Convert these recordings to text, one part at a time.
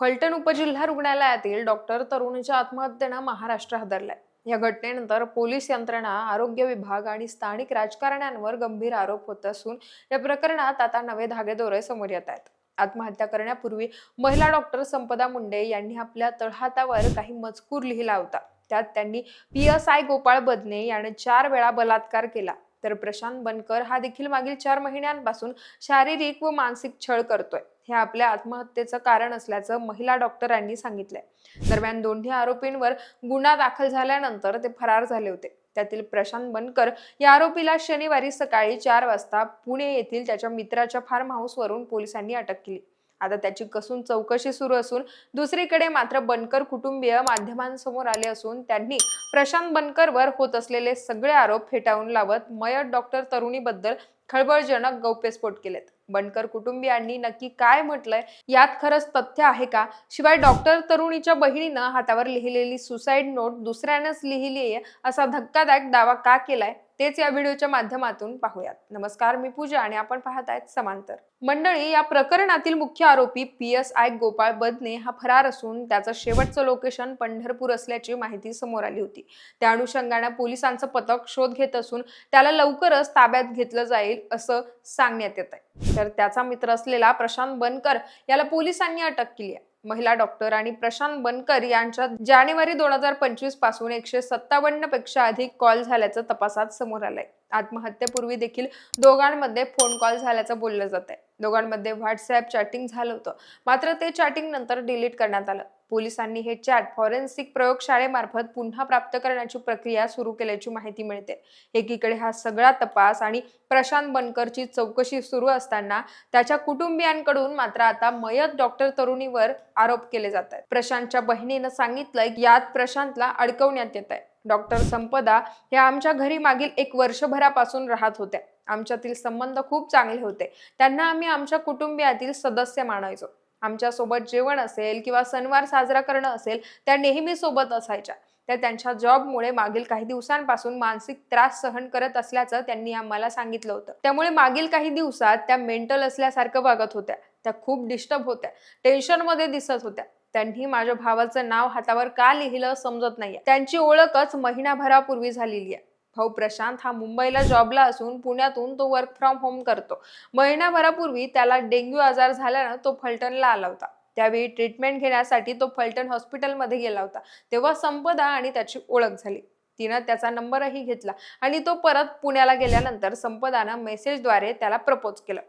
फलटण उपजिल्हा रुग्णालयातील डॉक्टर तरुणीच्या आत्महत्येनं महाराष्ट्र हादरलाय. या घटनेनंतर पोलीस यंत्रणा आरोग्य विभाग आणि स्थानिक राजकारण्यांवर गंभीर आरोप होत असून या प्रकरणात आता नवे धागेदोरे समोर येत आहेत. आत्महत्या करण्यापूर्वी महिला डॉक्टर संपदा मुंडे यांनी आपल्या तळहातावर काही मजकूर लिहिला होता. त्यात त्यांनी P S I Gopal Badne याने चार वेळा बलात्कार केला. तर प्रशांत बनकर हा देखील मागील चार महिन्यांपासून शारीरिक व मानसिक छळ करतोय. हे आपल्या आत्महत्येचं कारण असल्याचं महिला डॉक्टरांनी सांगितलंय. दरम्यान दोन्ही आरोपींवर गुन्हा दाखल झाल्यानंतर ते फरार झाले होते. त्यातील प्रशांत बनकर या आरोपीला शनिवारी सकाळी चार वाजता पुणे येथील त्याच्या मित्राच्या फार्म हाऊसवरून पोलिसांनी अटक केली. आता त्याची कसून चौकशी सुरू असून दुसरीकडे मात्र बनकर कुटुंबीय माध्यमांसमोर आले असून त्यांनी प्रशांत बनकरवर होत असलेले सगळे आरोप फेटाळून लावत मयत डॉक्टर तरुणीबद्दल खळबळजनक गौप्यस्फोट केलेत. बनकर कुटुंबियांनी नक्की काय म्हटलंय यात खरंच तथ्य आहे का? शिवाय डॉक्टर तरुणीच्या बहिणीनं हातावर लिहिलेली सुसाईड नोट दुसऱ्यानंच लिहिली आहे असा धक्कादायक दावा का केलाय? तेच या व्हिडिओच्या माध्यमातून पाहूयात. नमस्कार मी पूजा आणि आपण पाहत आहेत समांतर. मंडळी या प्रकरणातील मुख्य आरोपी P S I Gopal Badne हा फरार असून त्याचं शेवटचं लोकेशन पंढरपूर असल्याची माहिती समोर आली होती. त्या अनुषंगाने पोलिसांचं पथक शोध घेत असून त्याला लवकरच ताब्यात घेतलं जाईल असं सांगण्यात येत आहे तर त्याचा मित्र असलेला प्रशांत बनकर याला पोलिसांनी अटक केली आहे. महिला डॉक्टर आणि प्रशांत बनकर यांच्यात जानेवारी दोन हजार पंचवीसपासून एकशे सत्तावन्नपेक्षा अधिक कॉल झाल्याचं तपासात समोर आलंय. आत्महत्येपूर्वी देखील दोघांमध्ये फोन कॉल झाल्याचं बोललं जात आहे दोघांमध्ये व्हॉट्सअप चॅटिंग झालं होतं. मात्र ते चॅटिंग नंतर डिलीट करण्यात आलं. पोलिसांनी हे चॅट फॉरेन्सिक प्रयोगशाळेमार्फत पुन्हा प्राप्त करण्याची प्रक्रिया सुरू केल्याची माहिती मिळते. एकीकडे हा सगळा तपास आणि प्रशांत बनकरची चौकशी सुरू असताना त्याच्या कुटुंबियांकडून मात्र आता मयत डॉक्टर तरुणीवर आरोप केले जात आहेत. प्रशांतच्या बहिणीनं सांगितलंय की यात प्रशांतला अडकवण्यात येत आहे. डॉक्टर संपदा ह्या आमच्या घरी मागील एक वर्षभरापासून राहत होत्या. आमच्यातील संबंध खूप चांगले होते. त्यांना आम्ही आमच्या कुटुंबियातील सदस्य मानायचो. आमच्यासोबत जेवण असेल किंवा सणवार साजरा करणं असेल त्या नेहमी सोबत असायच्या. त्या त्यांच्या जॉबमुळे मागील काही दिवसांपासून मानसिक त्रास सहन करत असल्याचं त्यांनी आम्हाला सांगितलं होतं. त्यामुळे मागील काही दिवसात त्या मेंटल असल्यासारखं वागत होत्या. त्या खूप डिस्टर्ब होत्या. टेन्शनमध्ये दिसत होत्या. त्यांनी माझ्या भावाचं नाव हातावर का लिहिलं समजत नाहीये. त्यांची ओळखच महिनाभरापूर्वी झालेली आहे. भाऊ प्रशांत हा मुंबईला जॉबला असून पुण्यातून तो वर्क फ्रॉम होम करतो. महिनाभरापूर्वी त्याला डेंग्यू आजार झाल्यानं तो फलटणला आला होता. त्यावेळी ट्रीटमेंट घेण्यासाठी तो फलटण हॉस्पिटलमध्ये गेला होता. तेव्हा संपदा आणि त्याची ओळख झाली. तिनं त्याचा नंबरही घेतला आणि तो परत पुण्याला गेल्यानंतर संपदानं मेसेजद्वारे त्याला प्रपोज केलं.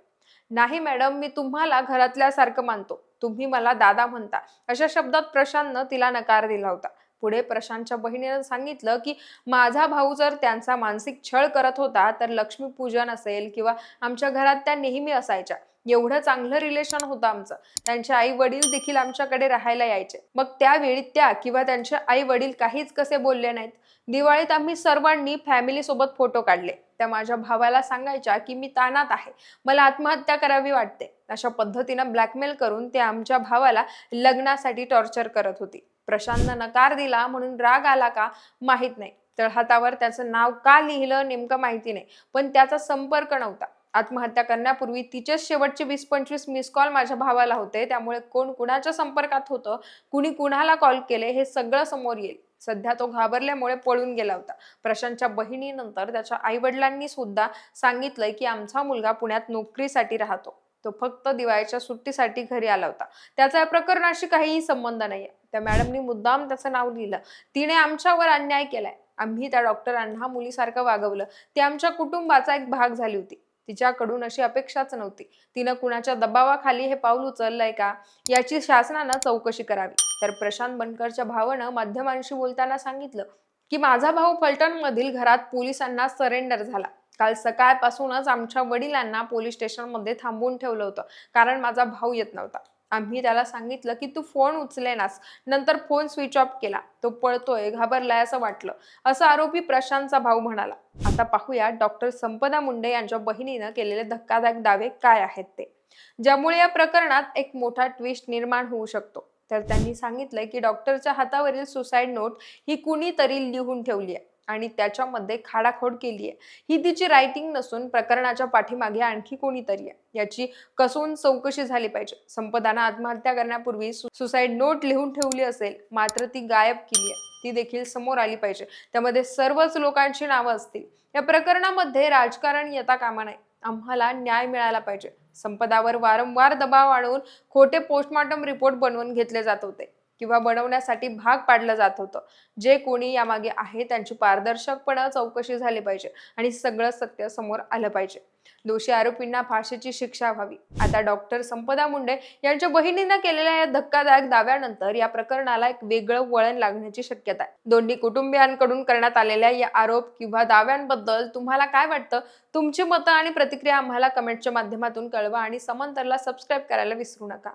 नाही मॅडम मी तुम्हाला घरातल्यासारखं मानतो. तुम्ही मला दादा म्हणता. अशा शब्दात प्रशांतनं तिला नकार दिला होता. पुढे प्रशांतच्या बहिणीनं सांगितलं की माझा भाऊ जर त्यांचा मानसिक छळ करत होता तर लक्ष्मीपूजन असेल किंवा आमच्या घरात त्या नेहमी असायच्या. एवढं चांगलं रिलेशन होतं आमचं. त्यांचे आई वडील देखील आमच्याकडे राहायला यायचे. मग त्यावेळी त्या किंवा त्यांचे आई वडील काहीच कसे बोलले नाहीत? दिवाळीत आम्ही सर्वांनी फॅमिली सोबत फोटो काढले. त्या माझ्या भावाला सांगायच्या की मी ताणात आहे. मला आत्महत्या करावी वाटते. अशा पद्धतीनं ब्लॅकमेल करून ते आमच्या भावाला लग्नासाठी टॉर्चर करत होती. प्रशांतनं नकार दिला म्हणून राग आला का माहीत नाही. तळहातावर त्याचं नाव का लिहिलं नेमकं माहिती नाही. पण त्याचा संपर्क नव्हता. आत्महत्या करण्यापूर्वी तिचेच शेवटचे वीस पंचवीस मिस कॉल माझ्या भावाला होते. त्यामुळे कोण कुणाच्या संपर्कात होतं कुणी कुणाला कॉल केले हे सगळं समोर येईल. सध्या तो घाबरल्यामुळे पळून गेला होता. प्रशांतच्या बहिणीनंतर त्याच्या आई वडिलांनी सुद्धा सांगितलंय की आमचा मुलगा पुण्यात नोकरीसाठी राहतो. तो फक्त दिवाळीच्या सुट्टीसाठी घरी आला होता. त्याचा या प्रकरणाशी काहीही संबंध नाही त्या मॅडमनी मुद्दाम त्याचं नाव लिहिलं. तिने आमच्यावर अन्याय केलाय. आम्ही त्या डॉक्टरांना मुलीसारखं वागवलं. ती आमच्या कुटुंबाचा एक भाग झाली होती. तिच्याकडून अशी अपेक्षाच नव्हती. तिनं कुणाच्या दबावाखाली हे पाऊल उचललंय का याची शासनानं चौकशी करावी. तर प्रशांत बनकरच्या भावानं माध्यमांशी बोलताना सांगितलं की माझा भाऊ फलटण मधील घरात पोलिसांना सरेंडर झाला. काल सकाळपासूनच आमच्या वडिलांना पोलीस स्टेशनमध्ये थांबवून ठेवलं होतं कारण माझा भाऊ येत नव्हता. आम्ही त्याला सांगितलं की तू फोन उचलेनास. नंतर फोन स्विच ऑफ केला. तो पळतोय घाबरलाय असं वाटलं. असं आरोपी प्रशांतचा भाऊ म्हणाला. आता पाहूया डॉक्टर संपदा मुंडे यांच्या बहिणीनं केलेले धक्कादायक दावे काय आहेत ते. ज्यामुळे या प्रकरणात एक मोठा ट्विस्ट निर्माण होऊ शकतो. तर त्यांनी सांगितलंय की डॉक्टरच्या हातावरील सुसाईड नोट ही कुणीतरी लिहून ठेवली आहे आणि त्याच्यामध्ये खाडाखोड केली आहे. ही तिची रायटिंग नसून प्रकरणाच्या पाठीमागे आणखी कोणीतरी आहे. याची कसून चौकशी झाली पाहिजे. संपदानं आत्महत्या करण्यापूर्वी सुसाईड नोट लिहून ठेवली असेल मात्र ती गायब केली आहे. ती देखील समोर आली पाहिजे. त्यामध्ये सर्वच लोकांची नावं असतील. या प्रकरणामध्ये राजकारण येता कामा नाही आम्हाला न्याय मिळाला पाहिजे. संपदावर वारंवार दबाव आणून खोटे पोस्टमॉर्टम रिपोर्ट बनवून घेतले जात होते. किंवा बनवण्यासाठी भाग पाडलं जात होतं. जे कोणी यामागे आहे त्यांची पारदर्शकपणा चौकशी झाली पाहिजे आणि सगळं सत्य समोर आलं पाहिजे. दोषी आरोपींना फाशीची शिक्षा व्हावी. आता डॉक्टर संपदा मुंडे यांच्या बहिणीनं केलेल्या या धक्कादायक दाव्यानंतर या प्रकरणाला एक वेगळं वळण लागण्याची शक्यता आहे. दोन्ही कुटुंबियांकडून करण्यात आलेल्या या आरोप किंवा दाव्यांबद्दल तुम्हाला काय वाटतं? तुमची मतं आणि प्रतिक्रिया आम्हाला कमेंटच्या माध्यमातून कळवा आणि समांतरला सबस्क्राईब करायला विसरू नका.